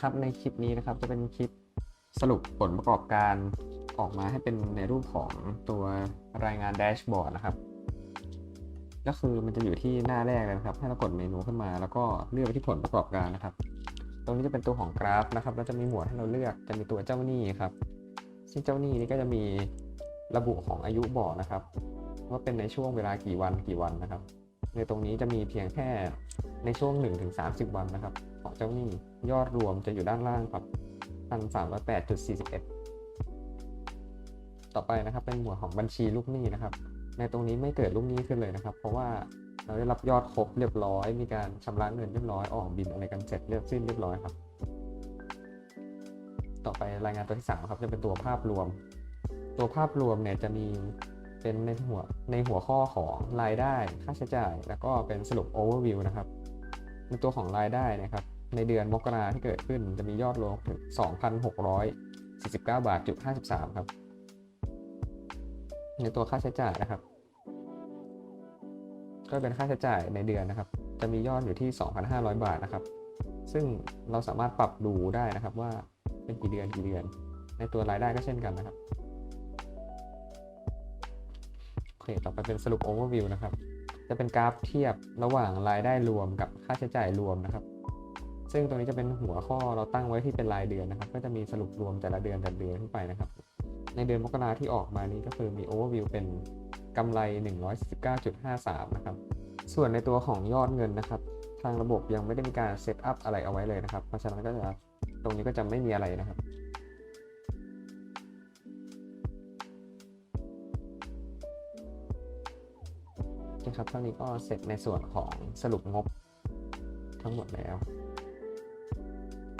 ครับในคลิปนี้นะครับจะเป็นคลิปสรุปผลประกอบการออกมาให้เป็นในรูปของตัวรายงานแดชบอร์ดนะครับ ก็คือมันจะอยู่ที่หน้าแรกเลยนะครับ ให้เรากดเมนูขึ้นมา แล้วก็เลือกไปที่ผลประกอบการนะครับ ตรงนี้จะเป็นตัวของกราฟนะครับแล้วจะมีหมวดให้เราเลือกจะมีตัวเจ้าหนี้ครับ ซึ่งเจ้าหนี้นี่ก็จะมีระบุของอายุบอกนะครับ ว่าเป็นในช่วงเวลากี่วันกี่วันนะครับ ในตรงนี้จะมีเพียงแค่ ในช่วง 1-30 วันนะครับของเจ้าหนี้ยอดรวมจะอยู่ด้านล่างครับ1,308.41 ต่อไปนะครับเป็นหมวดของบัญชีลูกหนี้นะครับ ในตรงนี้ไม่เกิดลูกหนี้ขึ้นเลยนะครับ เพราะว่าเราได้รับยอดครบเรียบร้อย มีการชำระเงินเรียบร้อยออกบินอะไรกันเสร็จเรียบสิ้นเรียบร้อยครับ ต่อไปรายงานตัวที่3ครับจะเป็นตัวภาพรวม ตัวภาพรวมเนี่ยจะมีเป็นในหัวในหัวข้อของรายได้ค่าใช้จ่าย แล้วก็เป็นสรุป overview นะครับ ในตัวของรายได้นะครับในเดือนมกราที่เกิดขึ้นจะมียอดรวมถึง 2,649 บาทจุด53 ครับ ในตัวค่าใช้จ่ายนะครับ ก็เป็นค่าใช้จ่ายในเดือนนะครับ จะมียอดอยู่ที่ 2,500 บาทนะครับ ซึ่งเราสามารถปรับดูได้นะครับว่าเป็นกี่เดือนกี่เดือน ในตัวรายได้ก็เช่นกันนะครับโอเคต่อไปเป็นสรุป overview นะครับ จะเป็นกราฟเทียบระหว่างรายได้รวมกับค่าใช้จ่ายรวมนะครับ ซึ่งตรงนี้จะเป็นหัวข้อเราตั้งไว้ที่เป็นรายเดือนนะครับ ก็จะมีสรุปรวมแต่ละเดือนแต่ละเดือนขึ้นไปนะครับ ในเดือนมกราที่ออกมานี้ก็คือมี overview เป็นกำไร 119.53 นะครับ ส่วนในตัวของยอดเงินนะครับ ทางระบบยังไม่ได้มีการเซตอัพอะไรเอาไว้เลยนะครับ เพราะฉะนั้นก็จะตรงนี้ก็จะไม่มีอะไรนะครับ นะครับเท่านี้ก็เสร็จในส่วนของสรุปงบทั้งหมดแล้ว